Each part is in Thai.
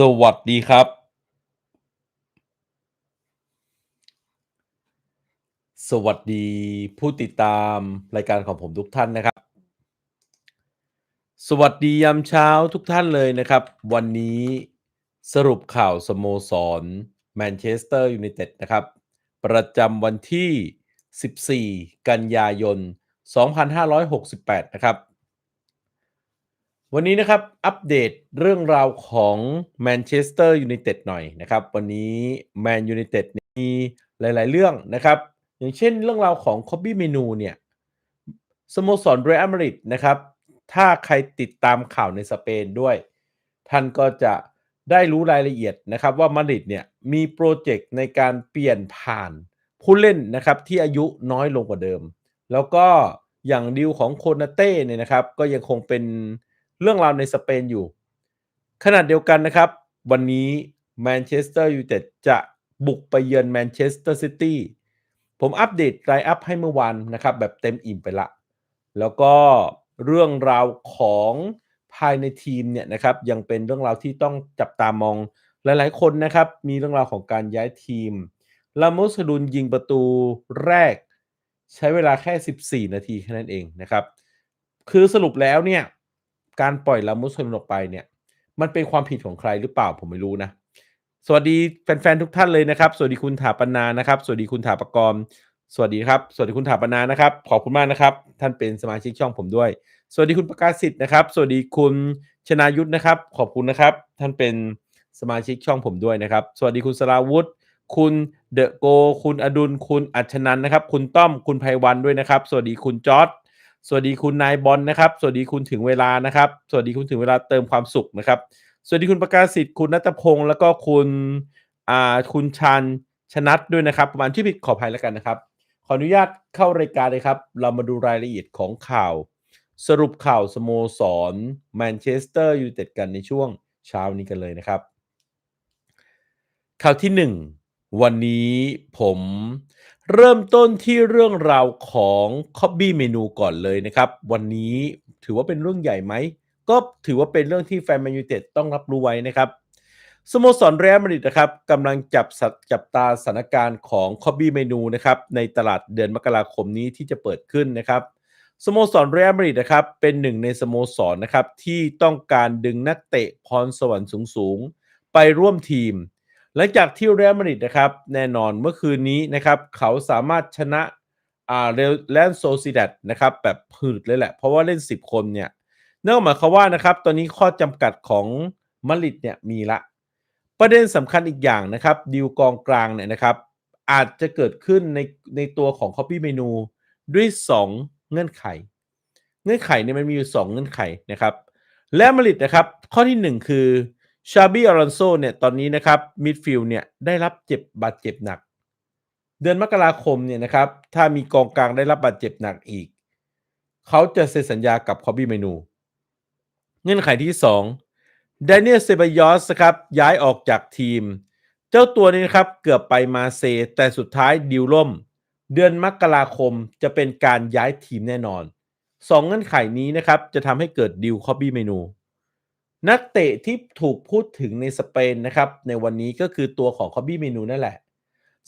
สวัสดีครับ สวัสดีผู้ติดตามรายการของผมทุกท่านนะครับ สวัสดียามเช้าทุกท่านเลยนะครับ วันนี้สรุปข่าวสโมสรแมนเชสเตอร์ยูไนเต็ดนะครับ ประจำวันที่ 14 กันยายน 2568 นะครับ วันนี้นะครับ อัปเดตเรื่องราวของแมนเชสเตอร์ยูไนเต็ดหน่อยนะครับ วันนี้แมนยูไนเต็ดมีหลาย ๆ เรื่องนะครับ อย่างเช่นเรื่องราวของคอบบี้เมนูเนี่ยสโมสรเรอัลมาดริดนะครับ ถ้าใครติดตามข่าวในสเปนด้วย ท่านก็จะได้รู้รายละเอียดนะครับ ว่ามาดริดเนี่ยมีโปรเจกต์ในการเปลี่ยนผ่านผู้เล่นนะครับที่อายุน้อยลงกว่าเดิม แล้วก็อย่างดีลของโคนาเต้เนี่ยนะครับ ก็ยังคงเป็น เรื่องราวในสเปนอยู่ ขนาดเดียวกันนะครับ วันนี้แมนเชสเตอร์ยูไนเต็ดจะบุกไปเยือนแมนเชสเตอร์ซิตี้ผมอัปเดตไลน์อัพให้เมื่อวานนะครับ แบบเต็มอิ่มไปละ แล้วก็เรื่องราวของภายในทีมเนี่ยนะครับ ยังเป็นเรื่องราวที่ต้องจับตามองหลายๆ คนนะครับ มีเรื่องราวของการย้ายทีมลามุสดุนยิงประตูแรก ใช้เวลาแค่ 14 นาทีแค่นั้นเองนะครับ คือสรุปแล้วเนี่ย การปล่อยลามุสดุนออกไปเนี่ย มันเป็นความผิดของใครหรือเปล่าผมไม่รู้นะ สวัสดีแฟนๆทุกท่านเลยนะครับ สวัสดีคุณถาปนานะครับ สวัสดีคุณถาปกรณ์สวัสดีครับ สวัสดีคุณถาปนานะครับ ขอบคุณมากนะครับ ท่านเป็นสมาชิกช่องผมด้วย สวัสดีคุณประกาศสิทธิ์นะครับ สวัสดีคุณชนายุทธนะครับ ขอบคุณนะครับ ท่านเป็นสมาชิกช่องผมด้วยนะครับ สวัสดีคุณสราวุธ คุณเดอะโก คุณอดุล คุณอัชนันนะครับ คุณต้อม คุณไพวันด้วยนะครับ สวัสดีคุณจอร์ด สวัสดีคุณนายบอลนะครับ สวัสดีคุณถึงเวลานะครับ สวัสดีคุณถึงเวลาเติมความสุขนะครับ สวัสดีคุณประกาศสิทธิ์คุณนัทพงศ์แล้วก็คุณอ่าคุณชันชนัทด้วยนะครับ ประมาณที่ผิดขออภัยแล้วกันนะครับ ขออนุญาตเข้ารายการเลยครับ เรามาดูรายละเอียดของข่าว สรุปข่าวสโมสรแมนเชสเตอร์ยูไนเต็ดกันในช่วงเช้านี้กันเลยนะครับ ข่าวที่ 1 วันนี้ผม เริ่มต้นที่เรื่องราวของคอบบี้เมนูก่อนเลยนะครับ วันนี้ถือว่าเป็นเรื่องใหญ่ไหม ก็ถือว่าเป็นเรื่องที่แฟนแมนยูเต็ดต้องรับรู้ไว้นะครับสโมสรเรอัลมาดริดนะครับกำลังจับสัจับตาสถานการณ์ของคอบบี้เมนูนะครับในตลาดเดือนมกราคมนี้ที่จะเปิดขึ้นนะครับสโมสรเรอัลมาดริดนะครับเป็นหนึ่งในสโมสรนะครับที่ต้องการดึงนักเตะพรสวรรค์สูงๆ ไปร่วมทีม หลังจากที่เรอัลมาดริดนะครับแน่นอนเมื่อคืนนี้นะครับเขาสามารถชนะอ่าเรลแลนโซซิดัดนะครับแบบผืดเลยแหละ เพราะว่าเล่น 10 คนเนี่ยนั่นหมายความว่านะครับตอนนี้ข้อจำกัดของมาดริดเนี่ยมีละ ประเด็นสำคัญอีกอย่างนะครับดีลกองกลางเนี่ยนะครับอาจจะเกิดขึ้นในในตัวของ Copy Menu ด้วย 2 เงื่อนไข เงื่อนไขเนี่ยมันมีอยู่ 2 เงื่อนไขนะครับและมาดริดนะครับข้อที่ 1 คือ ชาบี้อารอนโซเนี่ยตอนนี้นะครับมิดฟิลด์เนี่ยได้รับเจ็บบาดเจ็บหนัก เดือนมกราคมเนี่ยนะครับถ้ามีกองกลางได้รับบาดเจ็บหนักอีก เขาจะเซ็นสัญญากับ Copy Menu เงื่อนไขที่2ดานิเอลเซบายอสครับย้ายออกจากทีม เจ้าตัวนี้นะครับเกือบไปมาเซ แต่สุดท้ายดิวล่ม เดือนมกราคมจะเป็นการย้ายทีมแน่นอน 2 เงื่อนไขนี้นะครับจะทำให้เกิดดิวคอบบี้เมนู นักเตะที่ถูกพูดถึงในสเปนนะครับ ในวันนี้ก็คือตัวของคอบบี้เมนูนั่นแหละ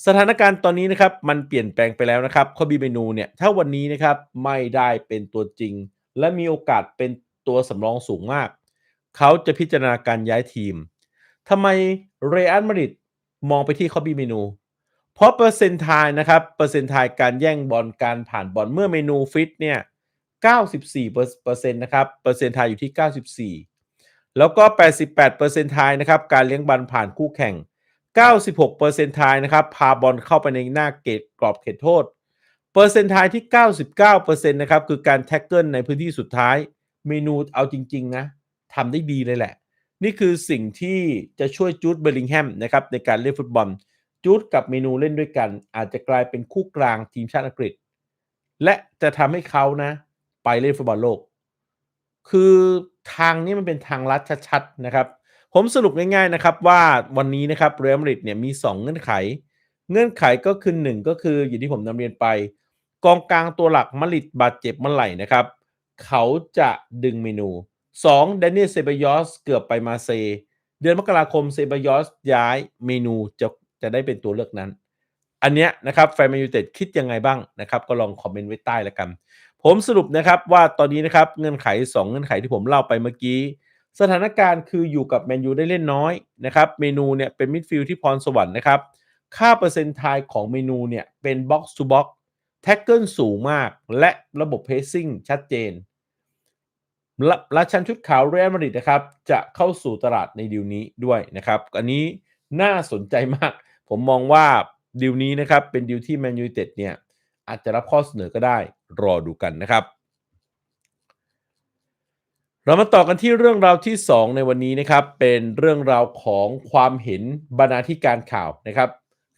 สถานการณ์ตอนนี้นะครับ มันเปลี่ยนแปลงไปแล้วนะครับคอบบี้เมนูเนี่ยถ้าวันนี้นะครับไม่ได้เป็นตัวจริง และมีโอกาสเป็นตัวสำรองสูงมาก เขาจะพิจารณาการย้ายทีมทำไมเรอัลมาดริดมองไปที่คอบบี้เมนู เพราะเปอร์เซ็นต์ทายนะครับเปอร์เซ็นต์ทายการแย่งบอลการผ่านบอลเมื่อเมนูฟิตเนี่ย94เปอร์เซ็นต์นะครับเปอร์เซ็นต์ทายอยู่ที่ 94 แล้วก็ 88เปอร์เซ็นต์ทายนะครับการเลี้ยงบอลผ่านคู่แข่ง 96เปอร์เซ็นต์ทายนะครับพาบอลเข้าไปในหน้าเกตกรอบเขตโทษ เปอร์เซ็นต์ทายที่ 99%นะครับคือการแท็กเกิลในพื้นที่สุดท้าย เมนูเอาจริง ๆ นะทำได้ดีเลยแหละ นี่คือสิ่งที่จะช่วยจูดเบลลิงแฮมนะครับในการเล่นฟุตบอลจูดกับเมนูเล่นด้วยกัน อาจจะกลายเป็นคู่กลางทีมชาติอังกฤษ และจะทำให้เขานะ ไปเล่นฟุตบอลโลก คือทางนี้มันเป็นทางลัดชัดๆนะครับ ผมสรุปง่ายๆนะครับว่าวันนี้นะครับเรอัลมาดริดเนี่ยมี 2 เงื่อนไข เงื่อนไขก็คือ 1 ก็คืออย่างที่ผมนำเรียนไป กองกลางตัวหลักมาริดบาดเจ็บเมื่อไหร่นะครับ เขาจะดึงเมนู 2. แดเนียลเซบายอสเกือบไปมาเซ เดือนมกราคมเซบายอสย้ายเมนูจะจะได้เป็นตัวเลือกนั้น อันเนี้ยนะครับแฟนแมนยูเต็ดคิดยังไงบ้างนะครับ ก็ลองคอมเมนต์ไว้ใต้แล้วกัน ผมสรุปนะครับว่าตอนนี้นะครับเงื่อนไข 2 เงื่อนไขที่ผมเล่าไปเมื่อกี้ สถานการณ์คืออยู่กับแมนยูได้เล่นน้อยนะครับเมนูเนี่ยเป็นมิดฟิลด์ที่พรสวรรค์นะครับค่าเปอร์เซ็นต์ทายของเมนูเนี่ยเป็นบ็อกซ์ทูบ็อกแท็กเกิลสูงมาก และระบบเพ c ซิ่งชัดเจนและชันชุดขาวเรอัลมาดริดนะครับจะเข้าสู่ตลาดในดีลนี้ด้วยนะครับอันนี้น่าสนใจมาก ผมมองว่าดีลนี้นะครับเป็นดีลที่แมนยูเต็ดเนี่ยอาจจะรับข้อเสนอก็ได้ รอดูกันนะครับ เรามาต่อกันที่เรื่องราวที่ 2 ในวันนี้นะครับ เป็นเรื่องราวของความเห็นบรรณาธิการข่าวนะครับ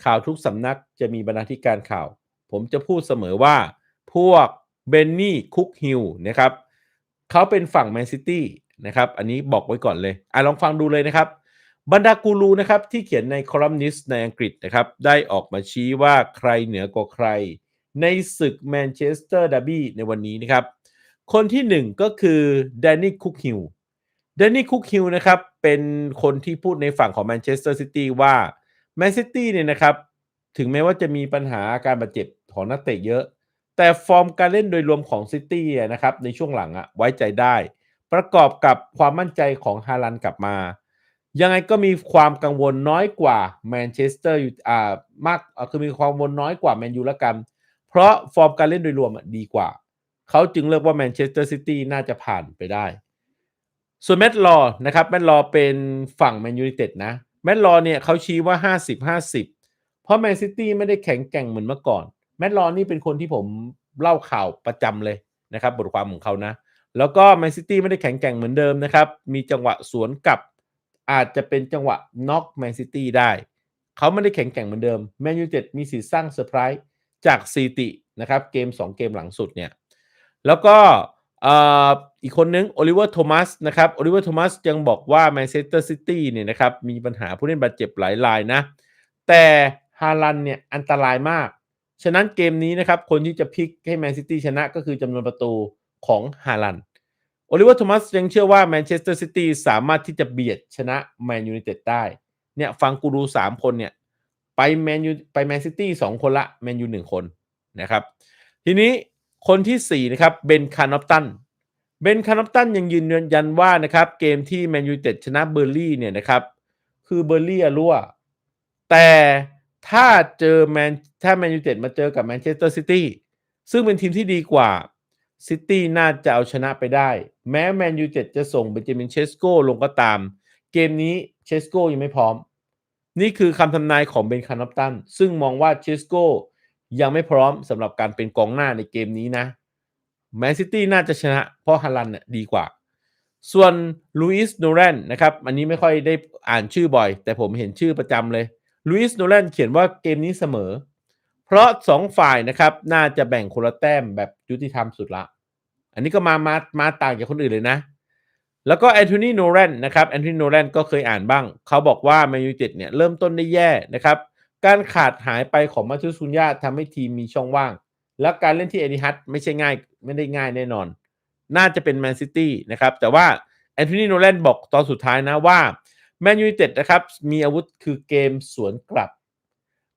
ข่าวทุกสำนักจะมีบรรณาธิการข่าว ผมจะพูดเสมอว่าพวกเบนนี่คุกฮิลนะครับเขาเป็นฝั่งแมนซิตี้นะครับ อันนี้บอกไว้ก่อนเลยอะลองฟังดูเลยนะครับ บรรดากูรูนะครับที่เขียนในคอลัมนิสต์ในอังกฤษนะครับ ได้ออกมาชี้ว่าใครเหนือกว่าใคร ในศึกแมนเชสเตอร์ดาร์บี้ในวันนี้นะครับ คนที่หนึ่งก็คือแดนนี่คุกฮิลแดนนี่คุกฮิลนะครับ เป็นคนที่พูดในฝั่งของแมนเชสเตอร์ซิตี้ว่าแมนซิตี้เนี่ยนะครับ ถึงแม้ว่าจะมีปัญหาการบาดเจ็บของนักเตะเยอะ แต่ฟอร์มการเล่นโดยรวมของซิตี้นะครับ ในช่วงหลังอะไว้ใจได้ ประกอบกับความมั่นใจของฮาลันกลับมา ยังไงก็มีความกังวลน้อยกว่าแมนเชสเตอร์อ่ามากคือมีความกังวลน้อยกว่าแมนยูละกันเพราะฟอร์มการเล่นโดยรวมดีกว่า เขาจึงเลือกว่าแมนเชสเตอร์ซิตี้น่าจะผ่านไปได้ ส่วนแมตต์ลอนะครับแมตต์ลอเป็นฝั่งแมนยูไนเต็ดนะแมตต์ลอเนี่ยเขาชี้ว่า 50-50 เพราะแมนซิตี้ไม่ได้แข็งแกร่งเหมือนเมื่อก่อน แมตต์ลอนี่เป็นคนที่ผมเล่าข่าวประจำเลยนะครับบทความของเขานะ แล้วก็แมนซิตี้ไม่ได้แข็งแกร่งเหมือนเดิมนะครับ มีจังหวะสวนกลับ อาจจะเป็นจังหวะน็อกแมนซิตี้ได้ เขาไม่ได้แข็งแกร่งเหมือนเดิมแมนยูเต็ดมีสิทธิ์สร้างเซอร์ไพรส์ จากซีตินะครับเกม 2 เกมหลังสุดเนี่ยแล้วก็อีกคนนึงโอลิเวอร์โทมัสนะครับโอลิเวอร์โทมัสยังบอกว่าแมนเชสเตอร์ซิตี้เนี่ยนะครับมีปัญหาผู้เล่นบาดเจ็บหลายรายนะ แต่ฮาลันเนี่ยอันตรายมาก ฉะนั้นเกมนี้นะครับคนที่จะพลิกให้แมนซิตี้ชนะก็คือจำนวนประตูของฮาลันโอลิเวอร์โทมัสยังเชื่อว่าแมนเชสเตอร์ซิตี้สามารถที่จะเบียดชนะแมนยูไนเต็ดได้เนี่ยฟังกูรู 3 คนเนี่ย ไปแมนยูไปแมนซิตี้2คนละแมนยู1คนนะครับทีนี้คนที่ 4 นะครับเบนคานอปตันเบนคานอปตันยังยืนยันว่านะครับเกมที่แมนยูเต็ดชนะเบอร์ลี่เนี่ยนะครับคือเบอร์ลี่รั่วแต่ถ้าเจอแมนถ้าแมนยูเต็ดมาเจอกับแมนเชสเตอร์ซิตี้ซึ่งเป็นทีมที่ดีกว่าซิตี้น่าจะเอาชนะไปได้ แม้แมนยูเต็ดจะส่งเบนจามินเชสโกลงก็ตาม เกมนี้เชสโกยังไม่พร้อม นี่คือคำทำนายของเบนคานอปตัน ซึ่งมองว่าเชสโกยังไม่พร้อมสำหรับการเป็นกองหน้าในเกมนี้นะแมนซิตี้น่าจะชนะ เพราะฮาลันเนี่ยดีกว่า ส่วนลุยส์โนแรนนะครับ อันนี้ไม่ค่อยได้อ่านชื่อบ่อย แต่ผมเห็นชื่อประจำเลยลุยส์โนแรนเขียนว่าเกมนี้เสมอ เพราะ 2 ฝ่ายนะครับ น่าจะแบ่งคนละแต้มแบบยุติธรรมสุดละ อันนี้ก็มามามาต่างจากคนอื่นเลยนะ แล้วก็แอนโทนีโนแรนนะครับแอนโทนีโนแรนก็เคยอ่านบ้าง เขาบอกว่าแมนยูเต็ดเนี่ยเริ่มต้นได้แย่นะครับ การขาดหายไปของมาทูซุนยาทำให้ทีมมีช่องว่าง และการเล่นที่เอดิฮัตไม่ใช่ง่ายไม่ได้ง่ายแน่นอน น่าจะเป็นแมนซิตี้นะครับแต่ว่าแอนโทนีโนแลนบอกตอนสุดท้ายนะว่าแมนยูเต็ดนะครับมีอาวุธคือเกมสวนกลับ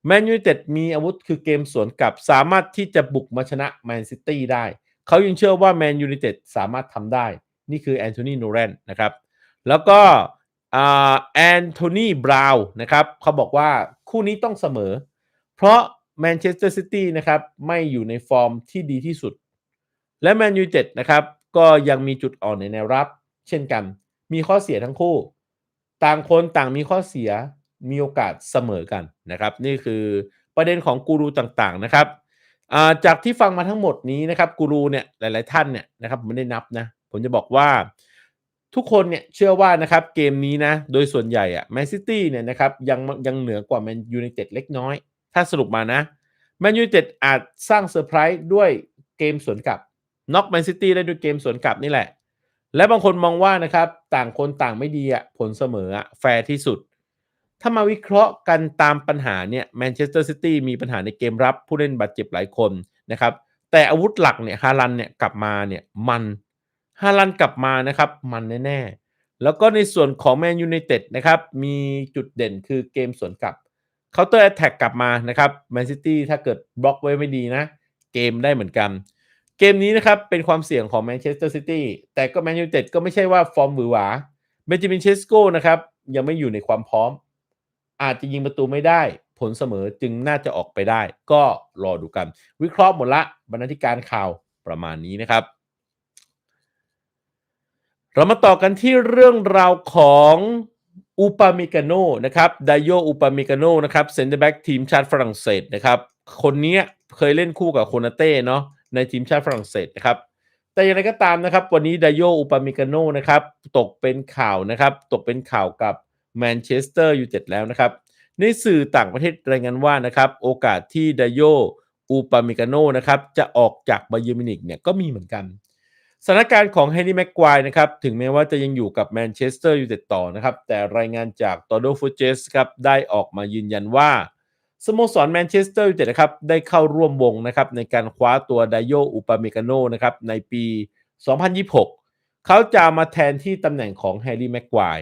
แมนยูเต็ดมีอาวุธคือเกมสวนกลับ สามารถที่จะบุกมาชนะแมนซิตี้ได้ เขายังเชื่อว่าแมนยูเต็ดสามารถทำได้ นี่คือแอนโทนีโนแลนนะครับ แล้วก็แอนโทนีบราวน์นะครับเขาบอกว่าคู่นี้ต้องเสมอ เพราะแมนเชสเตอร์ซิตี้นะครับไม่อยู่ในฟอร์มที่ดีที่สุด และแมนยูเต็ดนะครับก็ยังมีจุดอ่อนในแนวรับ เช่นกัน มีข้อเสียทั้งคู่ ต่างคนต่างมีข้อเสียมีโอกาสเสมอกันนะครับ นี่คือประเด็นของกูรูต่างๆนะครับ จากที่ฟังมาทั้งหมดนี้นะครับกูรูเนี่ยหลาย ๆ ท่านเนี่ยนะครับไม่ได้นับนะ ผมจะบอกว่าทุกคนเนี่ยเชื่อว่านะครับเกมนี้นะ โดยส่วนใหญ่อะแมนซิตี้เนี่ยนะครับยังยังเหนือกว่าแมนยูไนเต็ดเล็กน้อย ถ้าสรุปมานะแมนยูไนเต็ดอาจสร้างเซอร์ไพรส์ด้วยเกมสวนกลับน็อกแมนซิตี้ได้ด้วยเกมสวนกลับนี่แหละ และบางคนมองว่านะครับ ต่างคนต่างไม่ดีอะผลเสมออะแฟร์ที่สุด ถ้ามาวิเคราะห์กันตามปัญหาเนี่ยแมนเชสเตอร์ซิตี้มีปัญหาในเกมรับผู้เล่นบาดเจ็บหลายคนนะครับแต่อาวุธหลักเนี่ยฮาลันเนี่ยกลับมาเนี่ยมัน ฮาลันกลับมานะครับ มันแน่ๆ แล้วก็ในส่วนของแมนยู i นเต็ดนะครับ มีจุดเด่นคือเกมสวนกลับเคาน์เตอร์แอตแทกกลับมานะครับแมนซิตี้ถ้าเกิดบล็อกไว้ไม่ดีนะ เกมได้เหมือนกัน เกมนี้นะครับ เป็นความเสี่ยงของแมนเชสเตอร์ซิตี้แต่ก็แมนยู i นเต็ดก็ไม่ใช่ว่าฟอร์มหวือหวาเบนจามินเชสโกนะครับ ยังไม่อยู่ในความพร้อม อาจจะยิงประตูไม่ได้ผลเสมอจึงน่าจะออกไปได้ ก็รอดูกัน วิเคราะห์หมดละบรรณาธิการข่าวประมาณนี้นะครับ เรามาต่อกันที่เรื่องราวของอูปามิกาโนนะครับไดโยอูปามิกาโนนะครับเซนเตอร์แบ็กทีมชาติฝรั่งเศสนะครับ คนนี้เคยเล่นคู่กับโคนาเต้เนาะในทีมชาติฝรั่งเศสนะครับ แต่อย่างไรก็ตามนะครับ วันนี้ไดโยอูปามิกาโนนะครับ ตกเป็นข่าวนะครับ ตกเป็นข่าวกับแมนเชสเตอร์ยูไนเต็ดแล้วนะครับ ในสื่อต่างประเทศรายงานว่านะครับ โอกาสที่ไดโยอูปามิกาโนนะครับ จะออกจากบาเยอร์มินิกเนี่ยก็มีเหมือนกัน สถานการณ์ของแฮร์รี่แม็กควายนะครับถึงแม้ว่าจะยังอยู่กับแมนเชสเตอร์ยูไนเต็ดต่อนะครับแต่รายงานจากตอโดฟูเจสครับได้ออกมายืนยันว่า สโมสรแมนเชสเตอร์ยูไนเต็ดนะครับได้เข้าร่วมวงนะครับในการคว้าตัวไดโยอุปาเมกาโนนะครับในปี 2026 เขาจะมาแทนที่ตำแหน่งของแฮร์รี่แม็กควาย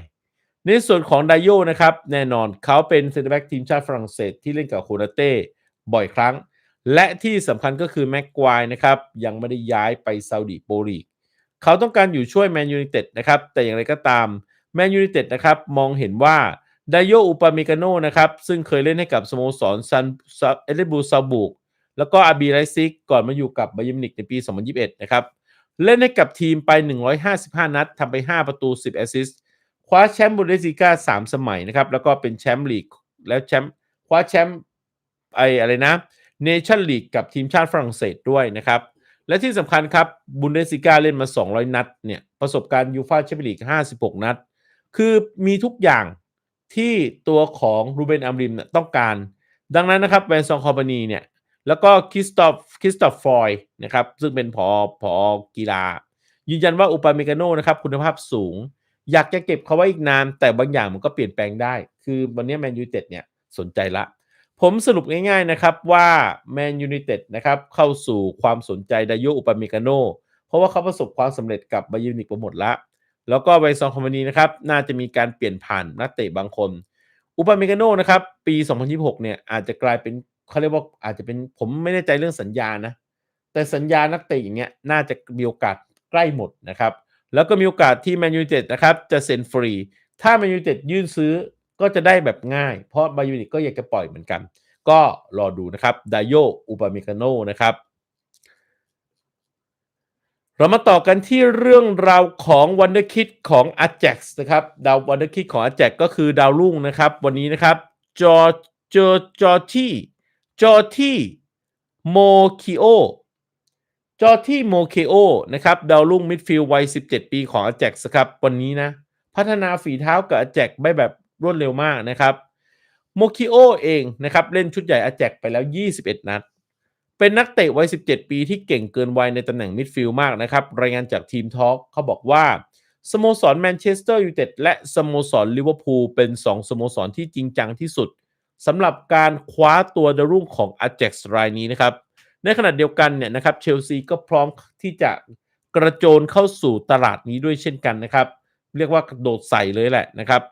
ในส่วนของไดโยนะครับแน่นอนเขาเป็นเซนเตอร์แบ็กทีมชาติฝรั่งเศสที่เล่นกับโคนาเต้บ่อยครั้ง และที่สำคัญก็คือแม็กควายนะครับยังไม่ได้ย้ายไปซาอุดิโปรลีก เขาต้องการอยู่ช่วยแมนยู i นเต็ดนะครับ แต่อย่างไรก็ตามแมนยู i นเต็ดนะครับมองเห็นว่าไดโยอุปาเมกาโนนะครับ ซึ่งเคยเล่นให้กับสโมสรซันเอเลบูซาบุกแล้วก็อาบีไรซิกก่อนมาอยู่กับบายิมนิกในปี 2021 นะครับ เล่นให้กับทีมไป 155 นัดทำไป 5 ประตู 10 แอสซิสต์คว้าแชมป์บุนเดสลิก้า3 สมัยนะครับ แล้วก็เป็นแชมป์ลีก แล้วแชมป์คว้าแชมป์ไออะไรนะเนชั่นลีกกับทีมชาติฝรั่งเศสด้วยนะครับ และที่สำคัญครับบุนเดสิก้าเล่นมา 200 นัดเนี่ยประสบการณ์ยูฟาแชมเปี้ยนลีก56 นัด คือมีทุกอย่างที่ตัวของรูเบนอัมริมต้องการ ดังนั้นนะครับแวนซองคอมพานีเนี่ยแล้วก็คริสตอฟคริสตอฟฟอยนะครับซึ่งเป็นผอผอกีฬา ยืนยันว่าอุปาเมกาโนนะครับคุณภาพสูง อยากจะเก็บเขาไว้อีกนาน แต่บางอย่างมันก็เปลี่ยนแปลงได้ คือวันนี้แมนยูเต็ดเนี่ยสนใจละ ผมสรุปง่ายๆนะครับว่าแมนยู i นเต็ดนะครับเข้าสู่ความสนใจไดโยอุปาเมกาโนเพราะว่าเขาประสบความสำเร็จกับบายอร์นิกไปหมดละแล้วก็ไวซองคอมพานีนะครับน่าจะมีการเปลี่ยนผ่านนักเตะบางคน อุปาเมกาโนนะครับปี 2026 เนี่ยอาจจะกลายเป็นเขาเรียกว่าอาจจะเป็นผมไม่แน่ใจเรื่องสัญญานะแต่สัญญานักเตะอย่างเงี้ยน่าจะมีโอกาสใกล้หมดนะครับแล้วก็มีโอกาสที่แมนยูเต็ดนะครับจะเซ็นฟรี ถ้าแมนยูเต็ดยื่นซื้อ ก็จะได้แบบง่าย เพราะบายูนิกก็อยากจะปล่อยเหมือนกัน ก็รอดูนะครับไดโยอุปาเมกาโนนะครับเรามาต่อกันที่เรื่องราวของวันเดอร์คิดของ a j a x นะครับดาววันเดอร์คิดของ a j a x ก็คือดาวรุ่งนะครับ วันนี้นะครับจอจอจอที่จอที่โมคิโอจอที่โมเคโอนะครับดาวรุ่งมิดฟิลด์วัย 17 ปีของ a j a x ครับวันนี้นะ พัฒนาฝีเท้ากับ a j a x ได้แบบ รวดเร็วมากนะครับโมคิโอเองนะครับเล่นชุดใหญ่ a j a x ไปแล้ว 21 นัด เป็นนักเตะวัย 17 ปีที่เก่งเกินวัยในตำแหน่งมิดฟิลด์มากนะครับ รายงานจากทีมทอล์กเขาบอกว่าสโมสรแมนเชสเตอร์ยูไนเต็ดและสโมสรลิเวอร์พูลเป็น 2 สโมสรที่จริงจังที่สุดสำหรับการคว้าตัวดาวรุ่งของ a j a x รายนี้นะครับ ในขณะเดียวกันเนี่ยนะครับเชลซีก็พร้อมที่จะกระโจนเข้าสู่ตลาดนี้ด้วยเช่นกันนะครับ เรียกว่ากระโดดใส่เลยแหละนะครับ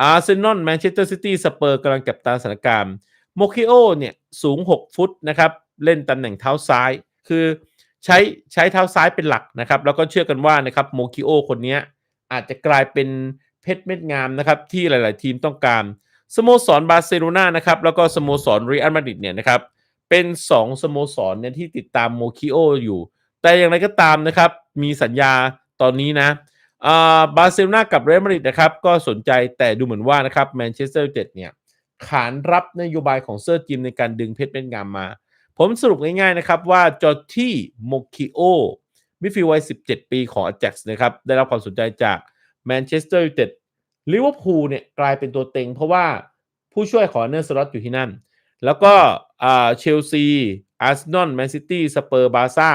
อาร์เซนอลแมนเชสเตอร์ซิตี้สเปอร์กำลังจับตาสถานการณ์โมคิโอเนี่ยสูง 6 ฟุตนะครับ เล่นตำแหน่งเท้าซ้าย คือใช้ใช้เท้าซ้ายเป็นหลักนะครับ แล้วก็เชื่อกันว่านะครับโมคิโอคนนี้อาจจะกลายเป็นเพชรเม็ดงามนะครับ ที่หลาย ๆ ทีมต้องการ สโมสรบาร์เซโลนานะครับ แล้วก็สโมสรเรอัลมาดริดเนี่ยนะครับเป็น 2 สโมสรเนี่ยที่ติดตามโมคิโออยู่ แต่อย่างไรก็ตามนะครับ มีสัญญาตอนนี้นะ บาร์เซโลนากับเรอัลมาดริดนะครับก็สนใจแต่ดูเหมือนว่านะครับแมนเชสเตอร์ยูไนเต็ดเนี่ยขานรับนโยบายของเซอร์จิมในการดึงเพชรเม็ดงามมา ผมสรุปง่ายๆนะครับว่าจอร์ที่โมคิโอมิฟิวัย 17 ปีของ a j a x นะครับได้รับความสนใจจากแมนเชสเตอร์ยูไนเต็ดลิเวอร์พูลเนี่ยกลายเป็นตัวเต็งเพราะว่าผู้ช่วยของเนอร์สล็อตอยู่ที่นั่น แล้วก็เชลซีอาร์เซนอลแมนซิตี้สเปอร์บาซ่า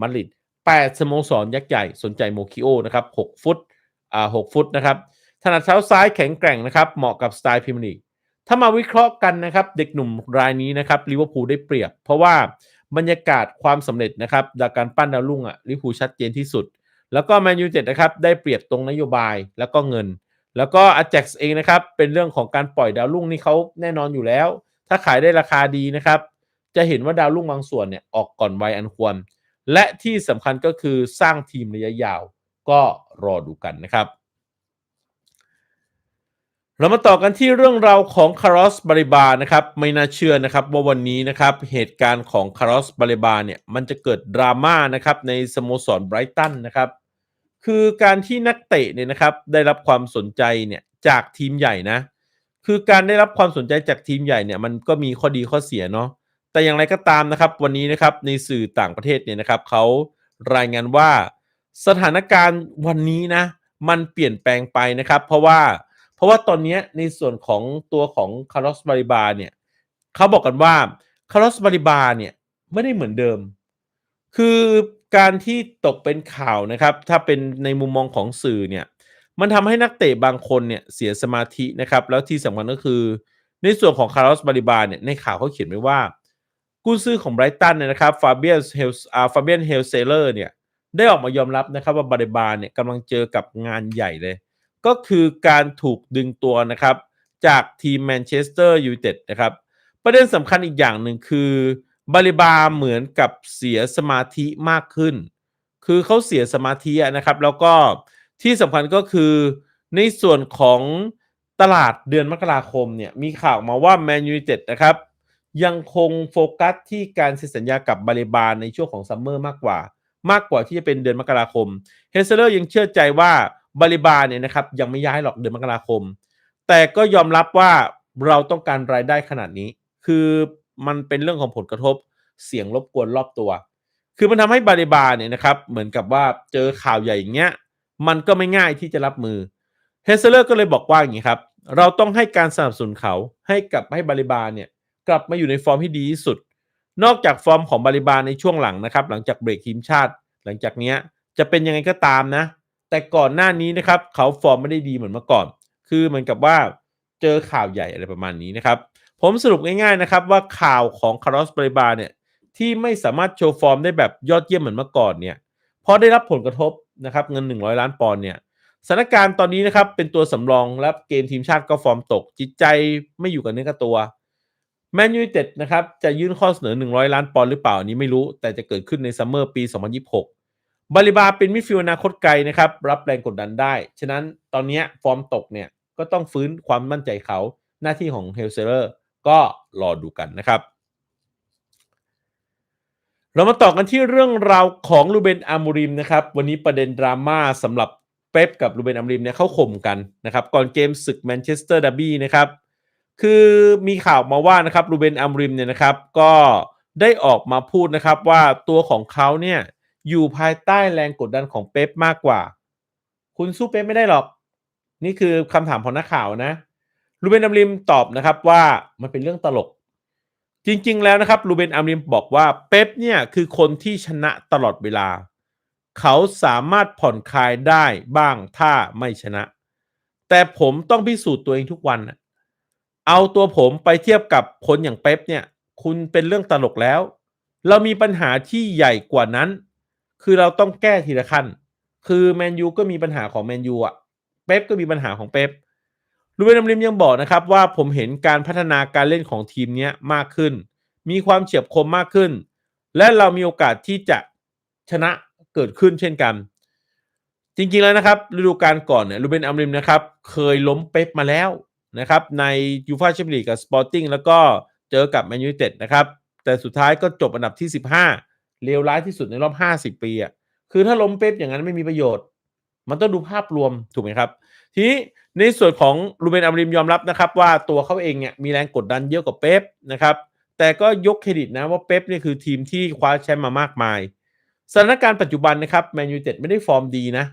มาดริด 8สโมสรยักษ์ใหญ่สนใจโมคิโอนะครับ6ฟุตอ่า6ฟุตนะครับถนัดเท้าซ้ายแข็งแกร่งนะครับเหมาะกับสไตล์พรีเมียร์ลีกถ้ามาวิเคราะห์กันนะครับเด็กหนุ่มรายนี้นะครับลิเวอร์พูลได้เปรียบ เพราะว่าบรรยากาศความสำเร็จนะครับจากการปั้นดาวรุ่งอะลิเวอร์พูลชัดเจนที่สุด แล้วก็แมนยูเต็ดนะครับได้เปรียบตรงนโยบายแล้วก็เงิน แล้วก็อา a x เองนะครับเป็นเรื่องของการปล่อยดาวรุ่งนี่เขาแน่นอนอยู่แล้ว ถ้าขายได้ราคาดีนะครับจะเห็นว่าดาวรุ่งบางส่วนเนี่ยออกก่อนวัยอันควร และที่สำคัญก็คือสร้างทีมระยะยาวก็รอดูกันนะครับ เรามาต่อกันที่เรื่องราวของคาร์ลสบาริบานะครับ ไม่น่าเชื่อนะครับว่าวันนี้นะครับเหตุการณ์ของคาร์ลสบาริบาเนี่ยมันจะเกิดดราม่านะครับในสโมสรไบรตันนะครับคือการที่นักเตะเนี่ยนะครับได้รับความสนใจเนี่ยจากทีมใหญ่นะ คือการได้รับความสนใจจากทีมใหญ่เนี่ยมันก็มีข้อดีข้อเสียเนาะ แต่อย่างไรก็ตามนะครับ วันนี้นะครับในสื่อต่างประเทศเนี่ยนะครับเขารายงานว่าสถานการณ์วันนี้นะ มันเปลี่ยนแปลงไปนะครับ เพราะว่าเพราะว่าตอนนี้ในส่วนของตัวของคาร์ลสบาริบาเนี่ยเขาบอกกันว่าคาร์ลสบาริบาเนี่ยไม่ได้เหมือนเดิม คือการที่ตกเป็นข่าวนะครับ ถ้าเป็นในมุมมองของสื่อเนี่ยมันทำให้นักเตะบางคนเนี่ยเสียสมาธินะครับ แล้วที่สำคัญก็คือ ในส่วนของคาร์ลสบาริบาเนี่ยในข่าวเขาเขียนไว้ว่า กุนซื้อของไบรตันเนี่ยนะครับฟาเบียนเฮลอาฟาเบียนเฮลเซเลอร์เนี่ยได้ออกมายอมรับนะครับว่าบาริบาเนี่ยกำลังเจอกับงานใหญ่เลย ก็คือการถูกดึงตัวนะครับจากทีมแมนเชสเตอร์ยูไนเต็ดนะครับ ประเด็นสำคัญอีกอย่างหนึ่งคือบาริบาเหมือนกับเสียสมาธิมากขึ้น คือเขาเสียสมาธินะครับ แล้วก็ที่สำคัญก็คือในส่วนของตลาดเดือนมกราคมเนี่ยมีข่าวมาว่าแมนยูไนเต็ดนะครับ ยังคงโฟกัสที่การเซ็นสัญญากับบาริบาในช่วงของซัมเมอร์มากกว่า มากกว่าที่จะเป็นเดือนมกราคมเฮเซเลอร์ยังเชื่อใจว่าบาริบาเนี่ยนะครับยังไม่ย้ายหรอกเดือนมกราคม แต่ก็ยอมรับว่าเราต้องการรายได้ขนาดนี้ คือมันเป็นเรื่องของผลกระทบเสียงรบกวนรอบตัว คือมันทำให้บาริบาเนี่ยนะครับเหมือนกับว่าเจอข่าวใหญ่อย่างเงี้ยมันก็ไม่ง่ายที่จะรับมือเฮเซเลอร์ก็เลยบอกว่าอย่างนี้ครับเราต้องให้การสนับสนุนเขาให้กับให้บาริบาเนี่ย กลับมาอยู่ในฟอร์มที่ดีที่สุด นอกจากฟอร์มของบาริบาในช่วงหลังนะครับ หลังจากเบรกทีมชาติ หลังจากเนี้ยจะเป็นยังไงก็ตามนะ แต่ก่อนหน้านี้นะครับ เขาฟอร์มไม่ได้ดีเหมือนเมื่อก่อน คือเหมือนกับว่าเจอข่าวใหญ่อะไรประมาณนี้นะครับ ผมสรุปง่ายๆนะครับว่าข่าวของคาร์ลอสบาริบาเนี่ยที่ไม่สามารถโชว์ฟอร์มได้แบบยอดเยี่ยมเหมือนเมื่อก่อนเนี่ยพราะได้รับผลกระทบนะครับเงิน 100 ล้านปอนด์เนี่ยสถานการณ์ตอนนี้นะครับเป็นตัวสำรองและเกมทีมชาติก็ฟอร์มตก จิตใจไม่อยู่กับเนื้อกับตัว แมนยูเต็ดนะครับจะยื่นข้อเสนอ 100 ล้านปอนด์หรือเปล่าอันนี้ไม่รู้ แต่จะเกิดขึ้นในซัมเมอร์ปี 2026 บาลิบาเป็นมิดฟิลด์อนาคตไกลนะครับ รับแรงกดดันได้ ฉะนั้นตอนนี้ฟอร์มตกเนี่ยก็ต้องฟื้นความมั่นใจเขาหน้าที่ของเฮลเซอร์ก็รอดูกันนะครับ เรามาต่อกันที่เรื่องราวของลูเบนอามูริมนะครับ วันนี้ประเด็นดราม่าสำหรับเป๊ปกับลูเบนอามูริมเนี่ยเข้าข่มกันนะครับ ก่อนเกมศึกแมนเชสเตอร์ดับบี้นะครับ คือมีข่าวมาว่านะครับลูเบนอามูริมเนี่ยนะครับ ก็ได้ออกมาพูดนะครับว่าตัวของเขาเนี่ยอยู่ภายใต้แรงกดดันของเป๊ปมากกว่า คุณสู้เป๊ปไม่ได้หรอก นี่คือคำถามของนักข่าวนะลูเบนอัมริมตอบนะครับว่ามันเป็นเรื่องตลก จริง ๆ แล้วนะครับลูเบนอัมริมบอกว่าเป๊ปเนี่ยคือคนที่ชนะตลอดเวลา เขาสามารถผ่อนคลายได้บ้างถ้าไม่ชนะ แต่ผมต้องพิสูจน์ตัวเองทุกวัน เอาตัวผมไปเทียบกับคนอย่างเป๊ปเนี่ย คุณเป็นเรื่องตลกแล้ว เรามีปัญหาที่ใหญ่กว่านั้น คือเราต้องแก้ทีละขั้น คือแมนยูก็มีปัญหาของแมนยูอะ เป๊ปก็มีปัญหาของเป๊ปลูเบนอัมริมยังบอกนะครับว่าผมเห็นการพัฒนาการเล่นของทีมนี้มากขึ้น มีความเฉียบคมมากขึ้น และเรามีโอกาสที่จะชนะเกิดขึ้นเช่นกัน จริงๆแล้วนะครับฤดูกาลก่อนเนี่ยลูเบนอัมริมนะครับ เคยล้มเป๊ปมาแล้ว นะครับในยูฟ่าแชมเปี้ยนลีกกับสปอร์ติ้งแล้วก็เจอกับแมนยูเต็ดนะครับ แต่สุดท้ายก็จบอันดับที่ 15 เลวร้ายที่สุดในรอบ 50 ปีอะคือถ้าล้มเป๊ปอย่างนั้นไม่มีประโยชน์ มันต้องดูภาพรวมถูกไหมครับ ทีนี้ในส่วนของรูเบนอัมริมยอมรับนะครับ ว่าตัวเขาเองเนี่ยมีแรงกดดันเยอะกว่าเป๊ปนะครับแต่ก็ยกเครดิตนะว่าเป๊ปเนี่ยคือทีมที่คว้าแชมป์มามากมายสถานการณ์ปัจจุบันนะครับแมนยูเต็ดไม่ได้ฟอร์มดีนะ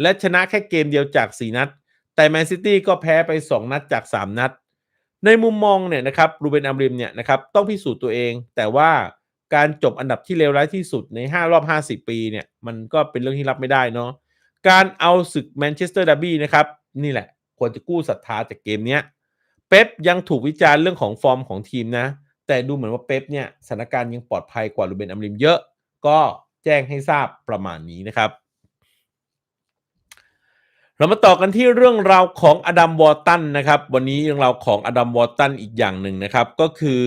และชนะแค่เกมเดียวจาก 4 นัด แต่แมนซิตี้ก็แพ้ไป 2 นัดจาก 3 นัด ในมุมมองเนี่ยนะครับรูเบนอัมริมเนี่ยนะครับต้องพิสูจน์ตัวเอง แต่ว่าการจบอันดับที่เลวร้ายที่สุดใน 5 รอบ 50 ปีเนี่ยมันก็เป็นเรื่องที่รับไม่ได้เนาะการเอาศึกแมนเชสเตอร์ดาร์บี้นะครับนี่แหละ ควรจะกู้ศรัทธาจากเกมนี้เป๊ปยังถูกวิจารณ์เรื่องของฟอร์มของทีมนะ แต่ดูเหมือนว่าเป๊ปเนี่ยสถานการณ์ยังปลอดภัยกว่าลูเบนอัมริมเยอะ ก็แจ้งให้ทราบประมาณนี้นะครับ เรามาต่อกันที่เรื่องราวของอดัมวอร์ตันนะครับ วันนี้เรื่องราวของอดัมวอร์ตันอีกอย่างหนึ่งนะครับ ก็คือ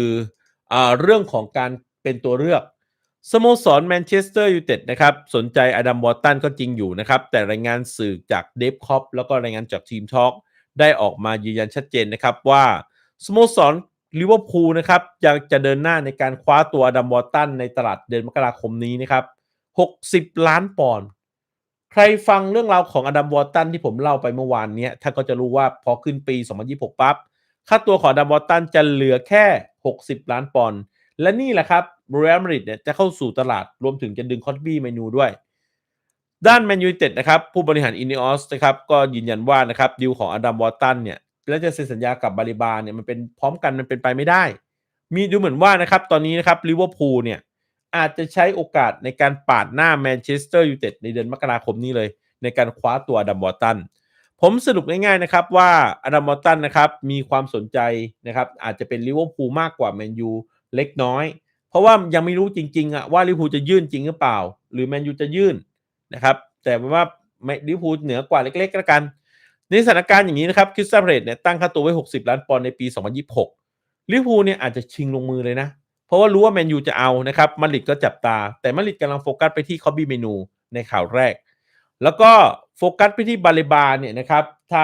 อเรื่องของการเป็นตัวเลือกสโมสรแมนเชสเตอร์ยูไนเต็ดนะครับ สนใจอดัมวอร์ตันก็จริงอยู่นะครับ แต่รายงานสื่อจากเดฟคอปแล้วก็รายงานจากทีมทอกได้ออกมายืนยันชัดเจนนะครับว่าสโมสรลิเวอร์พูลนะครับยังจะเดินหน้าในการคว้าตัวอดัมวอร์ตันในตลาดเดือนมกราคมนี้นะครับ 60 ล้านปอนด์ ใครฟังเรื่องราวของอดัมวอร์ตันที่ผมเล่าไปเมื่อวานเนี้ยท่านก็จะรู้ว่าพอขึ้นปี 2026 ปั๊บ ค่าตัวของอดัมวอร์ตันจะเหลือแค่ 60 ล้านปอนด์และนี่แหละครับเรอัลมาดริดเนี่ยจะเข้าสู่ตลาดรวมถึงจะดึงคอตบี้เมนูด้วย ด้านแมนยูเต็ดนะครับผู้บริหารอิน e ออสนะครับก็ยืนยันว่านะครับดีลของอดัมวอร์ตันเนี่ยและจะเซ็นสัญญากับบาริบาเนี่ยมันเป็นพร้อมกันมันเป็นไปไม่ได้ มีดูเหมือนว่านะครับตอนนี้นะครับลิเวอร์พูลเนี่ย อาจจะใช้โอกาสในการปาดหน้าแมนเชสเตอร์ยูไนเต็ดในเดือนมกราคมนี้เลย ในการคว้าตัวอดัมวอร์ตันผมสรุปง่ายๆนะครับว่าอดัมวอร์ตันนะครับมีความสนใจนะครับอาจจะเป็นลิเวอร์พูลมากกว่าแมนยูเล็กน้อย เพราะว่ายังไม่รู้จริงๆอะว่าลิเวอร์พูลจะยื่นจริงหรือเปล่า หรือแมนยูจะยื่นนะครับแต่ว่าลิเวอร์พูลเหนือกว่าเล็กๆก็แล้วกันในสถานการณ์อย่างนี้นะครับคริสตัลเพลตเนี่ยตั้งค่าตัวไว้ 60 ล้านปอนด์ในปี 2026ลิเวอร์พูลเนี่ยอาจจะชิงลงมือเลยนะ เพราะว่ารู้ว่าแมนยูจะเอานะครับมาดริดก็จับตา แต่มาดริดกำลังโฟกัสไปที่คอบบี้เมนูในข่าวแรก แล้วก็โฟกัสไปที่บาเลบาเนี่ยนะครับถ้า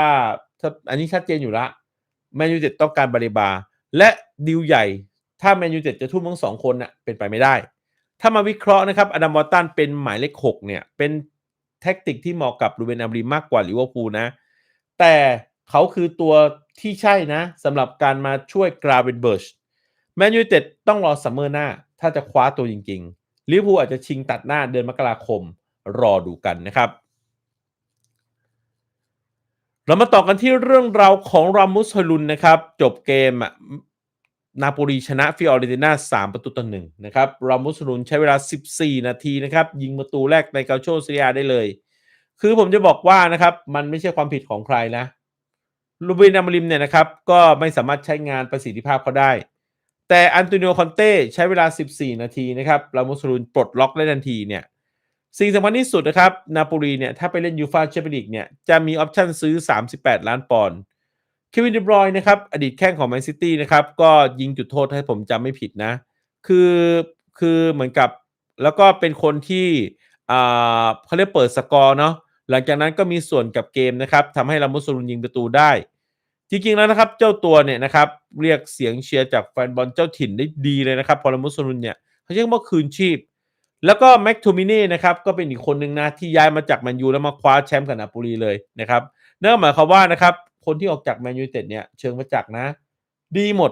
ถ้าอันนี้ชัดเจนอยู่ละแมนยูเต็ดต้องการบาเลบา และดีลใหญ่ ถ้าแมนยูเต็ดจะทุ่มทั้งสองคนน่ะเป็นไปไม่ได้ ถ้ามาวิเคราะห์นะครับอดัมวอตตันเป็นหมายเลขหกเนี่ยเป็นแท็กติกที่เหมาะกับรูเบนอัมรีมากกว่าลิเวอร์พูลนะ แต่เขาคือตัวที่ใช่นะสำหรับการมาช่วยกราเวนเบิร์ช แมนยูเต็ดต้องรอซัมเมอร์หน้า ถ้าจะคว้าตัวจริงๆลิเวอร์พูลอาจจะชิงตัดหน้าเดือนมกราคมรอดูกันนะครับ เรามาต่อกันที่เรื่องราวของรามุสฮลุนนะครับ จบเกมนาโปลีชนะฟิออเรนติน่า3ประตูต่อหนึ่งนะครับ รามุสฮลุนใช้เวลา 14 นาทีนะครับ ยิงประตูแรกในเกาโชซีเรียได้เลย คือผมจะบอกว่านะครับ มันไม่ใช่ความผิดของใครนะ ลูบินามริมเนี่ยนะครับ ก็ไม่สามารถใช้งานประสิทธิภาพเขาได้ แต่อันโตนิโอคอนเต้ใช้เวลา 14 นาทีนะครับรามสฮลุนปลดล็อกได้ทันทีเนี่ยสิ่งสำคัญที่สุดนะครับ นาโปลีเนี่ย ถ้าไปเล่นยูฟาแชมเปี้ยนลีกเนี่ย จะมีออปชันซื้อ 38 ล้านปอนด์เควินเดบรอยนะครับ อดีตแข้งของแมนซิตี้นะครับ ก็ยิงจุดโทษให้ผมจำไม่ผิดนะ คือคือเหมือนกับแล้วก็เป็นคนที่อ่าเขาเรียกเปิดสกอร์เนาะหลังจากนั้นก็มีส่วนกับเกมนะครับทำให้ลามุสลุนยิงประตูได้ จริงๆแล้วนะครับ เจ้าตัวเนี่ยนะครับเรียกเสียงเชียร์จากแฟนบอลเจ้าถิ่นได้ดีเลยนะครับพอลามุสลุนเนี่ยเขาเรียกว่าคืนชีพ แล้วก็แม็กโทมิน่นะครับก็เป็นอีกคนหนึ่งนะที่ย้ายมาจากแมนยูแล้วมาคว้าแชมป์กับนาโปลีเลยนะครับนั่นหมายความว่านะครับคนที่ออกจากแมนยูเต็ดเนี่ยเชิงมาจากนะ ดีหมด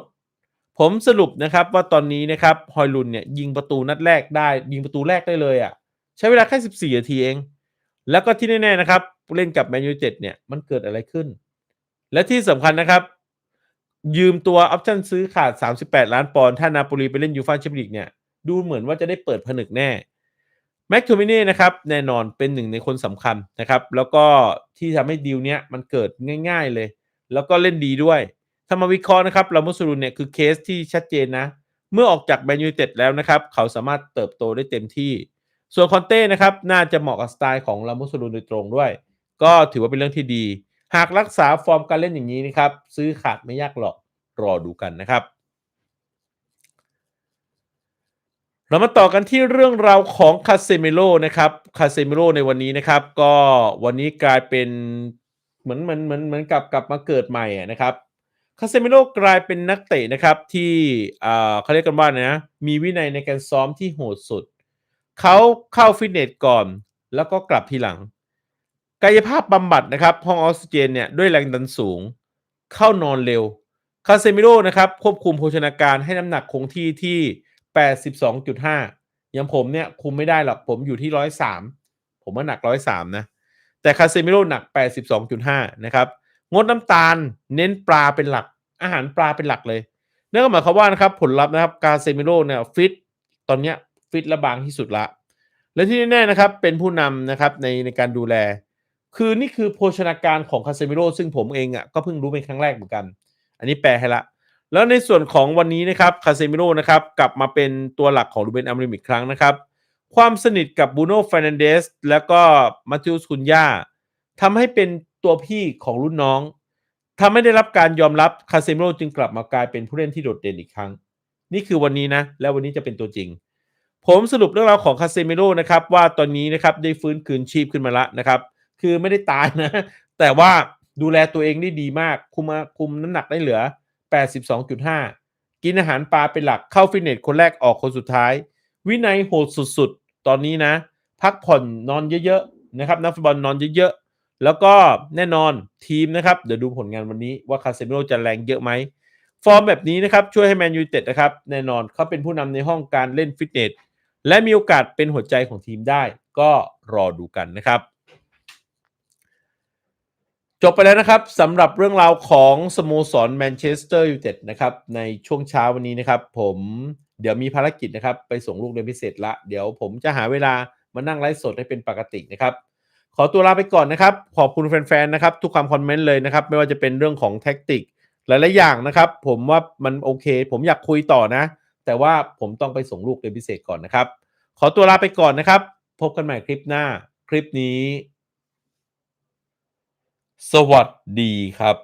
ผมสรุปนะครับว่าตอนนี้นะครับฮอยลุนเนี่ยยิงประตูนัดแรกได้ยิงประตูแรกได้เลยอะ่ะใช้เวลาแค่ 14นาทีเอง แล้วก็ที่แน่ๆนะครับเล่นกับแมนยูเต็ดเนี่ยมันเกิดอะไรขึ้น และที่สำคัญนะครับ ยืมตัวออปชั่นซื้อขาด 38 ล้านปอนด์ถ้านาโปลีไปเล่นยูฟ่าแชมเปี้ยนลีกเนี่ย ดูเหมือนว่าจะได้เปิดผนึกแน่แม็กโทมิเน่นะครับ แน่นอนเป็นหนึ่งในคนสำคัญนะครับ แล้วก็ที่ทำให้ดีลเนี้ยมันเกิดง่ายๆเลย แล้วก็เล่นดีด้วยถ้ามาวิเคราะห์นะครับลามุสรุนเนี่ยคือเคสที่ชัดเจนนะ เมื่อออกจากแมนยูเต็ดแล้วนะครับ เขาสามารถเติบโตได้เต็มที่ ส่วนคอนเต้นะครับ น่าจะเหมาะกับสไตล์ของลามุสรุนโดยตรงด้วย ก็ถือว่าเป็นเรื่องที่ดี หากรักษาฟอร์มการเล่นอย่างนี้นะครับ ซื้อขาดไม่ยากหรอกรอดูกันนะครับ เรามาต่อกันที่เรื่องราวของคาเซมิโลนะครับคาเซมิโลในวันนี้นะครับ ก็วันนี้กลายเป็นเหมือนเหมือนเหมือนเหมือนกับกลับมาเกิดใหม่นะครับคาเซมิโลกลายเป็นนักเตะนะครับที่อ่าเขาเรียกกันว่านะมีวินัยในการซ้อมที่โหดสุด เขาเข้าฟิตเนสก่อน แล้วก็กลับทีหลัง กายภาพบำบัดนะครับห้องออกซิเจนเนี่ยด้วยแรงดันสูง เข้านอนเร็วคาเซมิโลนะครับควบคุมโภชนาการให้น้ำหนักคงที่ที่ 82.5อย่างผมเนี่ยคุมไม่ได้หรอกผมอยู่ที่ 103 ผมว่าหนัก 103 นะ แต่คาเซมิโลหนัก 82.5 นะครับ งดน้ำตาลเน้นปลาเป็นหลักอาหารปลาเป็นหลักเลยนั่นก็หมายความว่านะครับผลลัพธ์นะครับคาเซมิโลเนี่ยฟิตตอนเนี้ยฟิตและบางที่สุดละ และที่แน่ๆนะครับเป็นผู้นำนะครับในในการดูแล คือนี่คือโภชนาการของคาเซมิโลซึ่งผมเองอะก็เพิ่งรู้เป็นครั้งแรกเหมือนกัน อันนี้แปลให้ละ แล้วในส่วนของวันนี้นะครับคาเซมิโร่นะครับกลับมาเป็นตัวหลักของรูเบนอัมริมอีกครั้งนะครับ ความสนิทกับบูโน่ฟรนันเดสแล้วก็มาติอุสคุนย่าทำให้เป็นตัวพี่ของรุ่นน้องถ้าไม่ได้รับการยอมรับคาเซมิโร่จึงกลับมากลายเป็นผู้เล่นที่โดดเด่นอีกครั้ง นี่คือวันนี้นะ และวันนี้จะเป็นตัวจริง ผมสรุปเรื่องราวของคาเซมิโร่นะครับว่าตอนนี้นะครับได้ฟื้นคืนชีพขึ้นมาล้วนะครับ คือไม่ได้ตายนะ แต่ว่าดูแลตัวเองได้ดีมาก คุมมาคุมน้ำหนักได้เหลือ 82.5 กินอาหารปลาเป็นหลักเข้าฟิตเนสคนแรกออกคนสุดท้าย วินัยโหดสุดๆ ตอนนี้นะ พักผ่อนนอนเยอะๆนะครับนักฟุตบอลนอนเยอะๆ แล้วก็แน่นอนทีมนะครับ เดี๋ยวดูผลงานวันนี้ว่าคาเซมิโรจะแรงเยอะไหมฟอร์มแบบนี้นะครับ ช่วยให้แมนยูเต็ดนะครับ แน่นอนเขาเป็นผู้นำในห้องการเล่นฟิตเนสและมีโอกาสเป็นหัวใจของทีมได้ ก็รอดูกันนะครับ จบไปแล้วนะครับสำหรับเรื่องราวของสโมสรแมนเชสเตอร์ยูไนเต็ดนะครับในช่วงเช้าวันนี้นะครับ ผมเดี๋ยวมีภารกิจนะครับ ไปส่งลูกเรียนพิเศษละ เดี๋ยวผมจะหาเวลามานั่งไลฟ์สดให้เป็นปกตินะครับ ขอตัวลาไปก่อนนะครับ ขอบคุณแฟนๆนะครับ ทุกความคอมเมนต์เลยนะครับ ไม่ว่าจะเป็นเรื่องของแท็กติกหลายๆอย่างนะครับ ผมว่ามันโอเค ผมอยากคุยต่อนะ แต่ว่าผมต้องไปส่งลูกเรียนพิเศษก่อนนะครับ ขอตัวลาไปก่อนนะครับ พบกันใหม่คลิปหน้าคลิปนี้ สวัสดีครับ